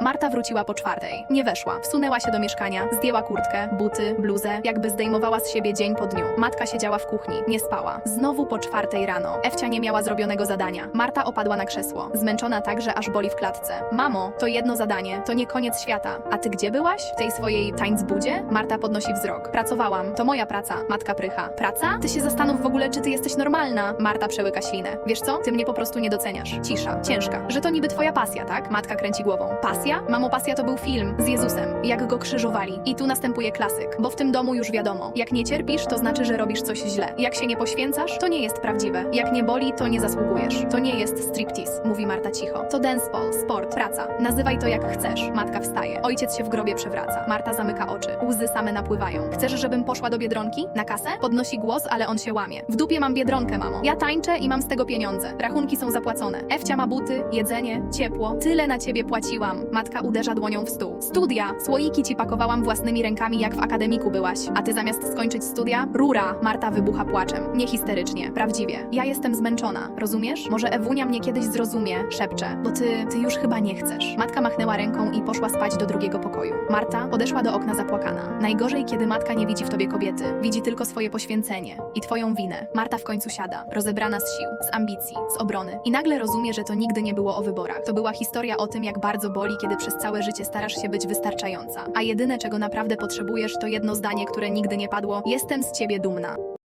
Marta wróciła po czwartej. Nie weszła. Wsunęła się do mieszkania, zdjęła kurtkę, buty, bluzę, jakby zdejmowała z siebie dzień po dniu. Matka siedziała w kuchni, nie spała. Znowu po czwartej rano. Ewcia nie miała zrobionego zadania. Marta opadła na krzesło, zmęczona tak, że aż boli w klatce. Mamo, to jedno zadanie, to nie koniec świata. A ty gdzie byłaś? W tej swojej tańcbudzie? Marta podnosi wzrok. Pracowałam, to moja praca. Matka prycha. Praca? Ty się zastanów w ogóle, czy ty jesteś normalna. Marta przełyka ślinę. Wiesz co? Ty mnie po prostu nie doceniasz. Cisza, ciężka. Że to niby twoja pasja, tak? Matka kręci głową. Pasja? Mamo, pasja to był film z Jezusem. Jak go krzyżowali. I tu następuje klasyk. Bo w tym domu już wiadomo. Jak nie cierpisz, to znaczy, że robisz coś źle. Jak się nie poświęcasz, to nie jest prawdziwe. Jak nie boli, to nie zasługujesz. To nie jest striptease, mówi Marta cicho. To danceball, sport, praca. Nazywaj to jak chcesz. Matka wstaje. Ojciec się w grobie przewraca. Marta zamyka oczy. Łzy same napływają. Chcesz, żebym poszła do Biedronki? Na kasę? Podnosi głos, ale on się łamie. W dupie mam Biedronkę, mamo. Ja tańczę i mam z tego pieniądze. Rachunki są zapłacone. Ewcia ma buty, jedzenie, ciepło. Tyle na ciebie płaciłam. Matka uderza dłonią w stół. Studia. Słoiki ci pakowałam własnymi rękami, jak w akademiku byłaś. A ty zamiast skończyć studia? Rura. Marta wybucha płaczem. Nie histerycznie. Prawdziwie. Ja jestem zmęczona. Rozumiesz? Może Ewunia mnie kiedyś zrozumie. Szepcze. Bo ty, ty już chyba nie chcesz. Matka machnęła ręką i poszła spać do drugiego pokoju. Marta podeszła do okna zapłakana. Najgorzej, kiedy matka nie widzi w tobie kobiety. Widzi tylko swoje poświęcenie i twoją winę. Marta w końcu siada, rozebrana z sił, z ambicji, z obrony. I nagle rozumie, że to nigdy nie było o wyborach. To była historia o tym, jak bardzo boli, kiedy przez całe życie starasz się być wystarczająca. A jedyne, czego naprawdę potrzebujesz, to jedno zdanie, które nigdy nie padło: Jestem z ciebie dumna.